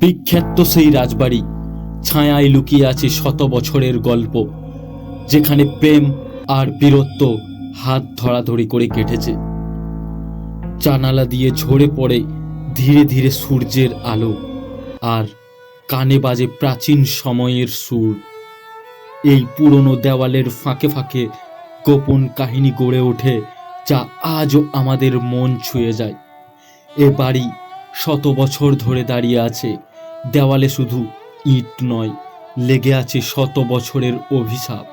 বিখ্যাত সেই রাজবাড়ি, ছায়ায় লুকিয়ে আছে শত বছরের গল্প, যেখানে প্রেম আর বীরত্ব হাত ধরাধরি করে কেটেছে। জানালা দিয়ে ঝরে পড়ে ধীরে ধীরে সূর্যের আলো আর কানে বাজে প্রাচীন সময়ের সুর। এই পুরনো দেওয়ালের ফাঁকে ফাঁকে গোপন কাহিনী গড়ে ওঠে, যা আজও আমাদের মন ছুঁয়ে যায়। এ বাড়ি শত বছর ধরে দাঁড়িয়ে আছে। দেওয়ালে শুধু ইট নয়, লেগে আছে শত বছরের অভিশাপ।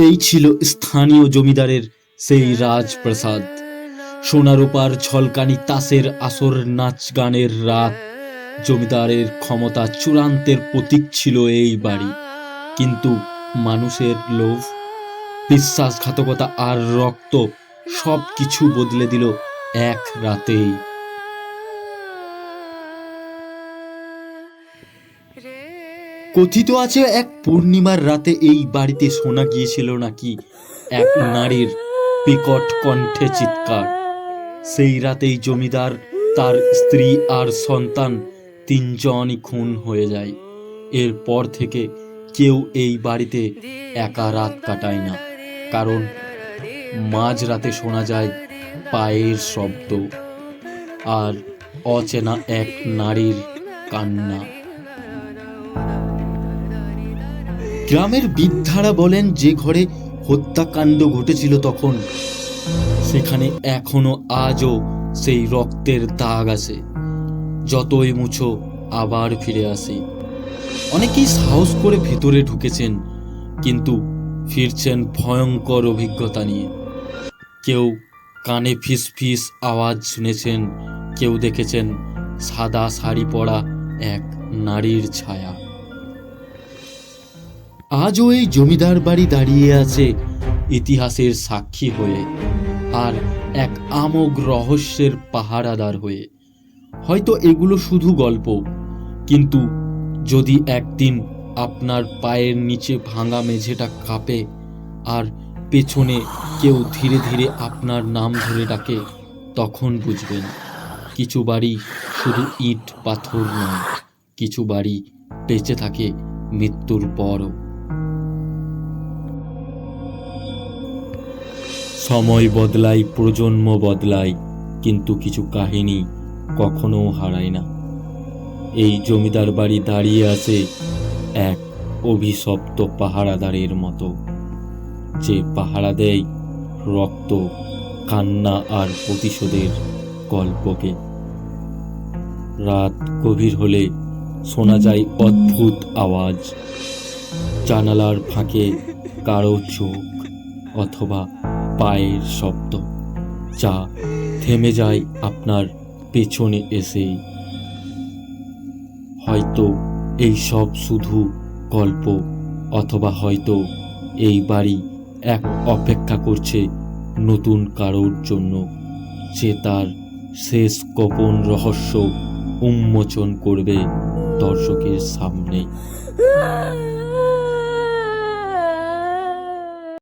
এই ছিল স্থানীয় জমিদারের সেই রাজপ্রাসাদ। সোনারূপার ঝলকানি তাসের আসর নাচ গানের রাত। জমিদারের ক্ষমতা চূড়ান্তের প্রতীক ছিল এই বাড়ি। কিন্তু মানুষের লোভ, বিশ্বাসঘাতকতা আর রক্ত সব কিছু বদলে দিল এক রাতেই। কথিত আছে, এক পূর্ণিমার রাতে এই বাড়িতে শোনা গিয়েছিল নাকি এক নারীর বিকট কণ্ঠে চিৎকার। সেই রাতেই জমিদার, তার স্ত্রী আর সন্তান তিনজনই খুন হয়ে যায়। এরপর থেকে কেউ এই বাড়িতে একা রাত কাটায় না, কারণ মাঝ রাতে শোনা যায় পায়ের শব্দ আর অচেনা এক নারীর কান্না। গ্রামের বৃদ্ধারা বলেন, যে ঘরে হত্যাকাণ্ড ঘটেছিল তখন, সেখানে এখনও আজও সেই রক্তের দাগ আছে, যতই মুছো আবার ফিরে আসে। অনেকেই সাহস করে ভেতরে ঢুকেছেন, কিন্তু ফিরছেন ভয়ঙ্কর অভিজ্ঞতা নিয়ে। কেউ কানে ফিস ফিস আওয়াজ শুনেছেন, কেউ দেখেছেন সাদা শাড়ি পরা এক নারীর ছায়া। আজও এই জমিদার বাড়ি দাঁড়িয়ে আছে ইতিহাসের সাক্ষী হয়ে আর এক আমোঘ রহস্যের পাহারাদার হয়ে। হয়তো এগুলো শুধু গল্প, কিন্তু যদি একদিন আপনার পায়ের নিচে ভাঙা মেঝেটা কাঁপে আর পেছনে কেউ ধীরে ধীরে আপনার নাম ধরে ডাকে, তখন বুঝবেন কিছু বাড়ি শুধু ইট, পাথর নয়, কিছু বাড়ি বেঁচে থাকে মৃত্যুর পরও। সময় বদলায়, প্রজন্ম বদলায়, কিন্তু কিছু কাহিনী কখনো হারায় না। এই জমিদার বাড়ি দাঁড়িয়ে আছে এক অভিশপ্ত পাহারাদারের মতো। যে পাহারা দেয় রক্ত, কান্না আর প্রতিশোধের গল্পকে। রাত গভীর হলে শোনা যায় অদ্ভুত আওয়াজ। জানালার ফাঁকে কারও চোখ অথবা পায়ের শব্দ, যা থেমে যায় আপনার পেছনে এসেই। হয়তো এই সব শুধু গল্প, অথবা হয়তো এই বাড়ি এক অপেক্ষা করছে নতুন কারোর জন্য, যে তার শেষ গোপন রহস্য উন্মোচন করবে দর্শকের সামনে।